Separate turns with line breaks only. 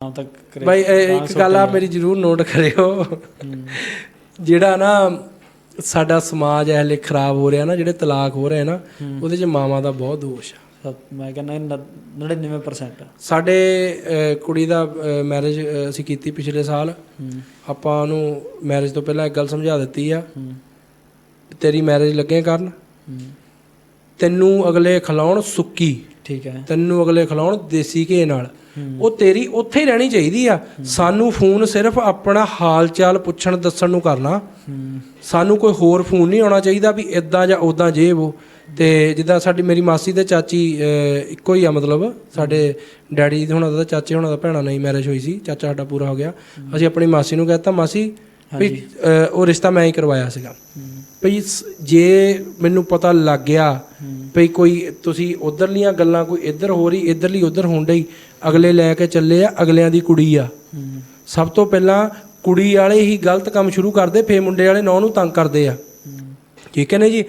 ਤਾਂ ਤੱਕ ਕਰੇ।
ਬਾਈ ਇਹ
ਤਾਂ
ਇੱਕ ਗੱਲ ਆ ਮੇਰੀ ਜ਼ਰੂਰ ਨੋਟ ਕਰਿਓ।
ਹੂੰ।
ਜਿਹੜਾ ਨਾ ਸਾਡਾ ਸਮਾਜ ਐ ਹਲੇ ਖਰਾਬ ਹੋ ਰਿਹਾ ਨਾ ਜਿਹੜੇ ਤਲਾਕ ਹੋ ਰਹੇ ਨਾ ਉਹਦੇ 'ਚ ਮਾਵਾਂ ਦਾ ਬਹੁਤ ਦੋਸ਼ ਆ।
ਮੈਂ ਕਹਿੰਦਾ 99%
ਸਾਡੇ ਕੁੜੀ ਦਾ ਮੈਰਿਜ ਅਸੀਂ ਕੀਤੀ ਪਿਛਲੇ ਸਾਲ।
ਹੂੰ।
ਆਪਾਂ ਉਹਨੂੰ ਮੈਰਿਜ ਤੋਂ ਪਹਿਲਾਂ ਇੱਕ ਗੱਲ ਸਮਝਾ ਦਿੱਤੀ ਆ।
ਹੂੰ।
ਤੇਰੀ ਮੈਰਿਜ ਲੱਗੇ ਕਰਨ।
ਹੂੰ।
ਤੈਨੂੰ ਅਗਲੇ ਖਿਲਾਉਣ ਸੁੱਕੀ।
ਠੀਕ ਹੈ।
ਤੈਨੂੰ ਅਗਲੇ ਖਿਲਾਉਣ ਦੇਸੀ ਘੇ ਨਾਲ। ਉਹ ਤੇਰੀ ਉੱਥੇ ਹੀ ਰਹਿਣੀ ਚਾਹੀਦੀ ਆ। ਸਾਨੂੰ ਫੋਨ ਸਿਰਫ ਆਪਣਾ ਹਾਲ ਚਾਲ ਪੁੱਛਣ ਦੱਸਣ ਨੂੰ ਕਰਨਾ। ਸਾਨੂੰ ਕੋਈ ਹੋਰ ਫੋਨ ਨਹੀਂ ਆਉਣਾ ਚਾਹੀਦਾ ਵੀ ਇਦਾਂ ਜਾਂ ਉਦਾਂ ਜੇ ਉਹ। ਤੇ ਜਿੱਦਾਂ ਸਾਡੀ ਮੇਰੀ ਮਾਸੀ ਤੇ ਚਾਚੀ ਇੱਕੋ ਹੀ ਆ ਮਤਲਬ। ਸਾਡੇ ਡੈਡੀ ਦੇ ਹੁਣਾਂ ਦਾ ਚਾਚੇ ਹੁਣਾਂ ਦਾ ਭੈਣਾਂ ਨਾਲ ਹੀ ਮੈਰਿਜ ਹੋਈ ਸੀ। ਚਾਚਾ ਸਾਡਾ ਪੂਰਾ ਹੋ ਗਿਆ। ਅਸੀਂ ਆਪਣੀ ਮਾਸੀ ਨੂੰ ਕਹਿਤਾ ਮਾਸੀ ਵੀ ਉਹ ਰਿਸ਼ਤਾ ਮੈਂ ਹੀ ਕਰਵਾਇਆ ਸੀਗਾ। ਭਈ ਸ- ਜੇ ਮੈਨੂੰ ਪਤਾ ਲੱਗ ਗਿਆ ਭਈ ਕੋਈ ਤੁਸੀਂ ਉਧਰਲੀਆਂ ਗੱਲਾਂ ਕੋਈ ਇੱਧਰ ਹੋ ਰਹੀ ਇੱਧਰਲੀ ਉੱਧਰ ਹੋਣ ਡਈ ਅਗਲੇ ਲੈ ਕੇ ਚੱਲੇ ਆ ਅਗਲਿਆਂ ਦੀ ਕੁੜੀ ਆ। ਸਭ ਤੋਂ ਪਹਿਲਾਂ ਕੁੜੀ ਵਾਲੇ ਹੀ ਗਲਤ ਕੰਮ ਸ਼ੁਰੂ ਕਰਦੇ ਫੇ ਮੁੰਡੇ ਵਾਲੇ ਨੌ ਨੂੰ ਤੰਗ ਕਰਦੇ ਆ। ਠੀਕ ਹੈ ਨਾ ਜੀ?